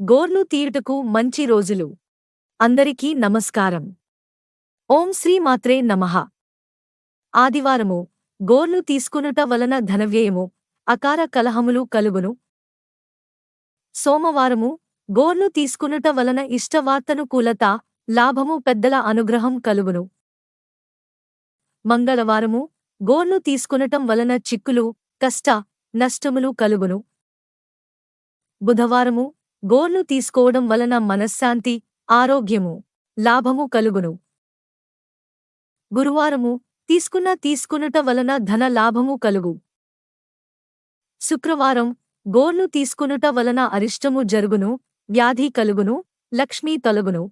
గోర్లు తీయుటకు మంచి రోజులు. అందరికీ నమస్కారం. ఓం శ్రీ మాత్రే నమః. ఆదివారము గోర్లు తీసుకునుట వలన ధనవ్యయము అకార కలహములు కలుగును. సోమవారము గోర్లు తీసుకునుట వలన ఇష్టవార్తనుకూలత లాభము పెద్దల అనుగ్రహం కలుగును. మంగళవారము గోర్లు తీసుకునటం వలన చిక్కులు కష్ట నష్టములు కలుగును. బుధవారము గోర్లు తీసుకోవడం వలన మనశ్శాంతి ఆరోగ్యము లాభము కలుగును. గురువారము తీసుకున్న తీసుకునుట వలన ధన లాభము కలుగు. శుక్రవారం గోర్లు తీసుకునుట వలన అరిష్టము జరుగును వ్యాధి కలుగును లక్ష్మీ తొలగును.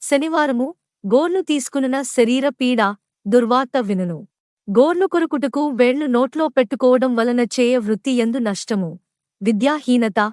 శనివారము గోర్లు తీసుకున్న శరీర పీడ దుర్వార్త వినును. గోర్లు కొరుకుటకు వేళ్ళు నోట్లో పెట్టుకోవడం వలన చేయ వృత్తి ఎందు నష్టము. విద్యాహీనత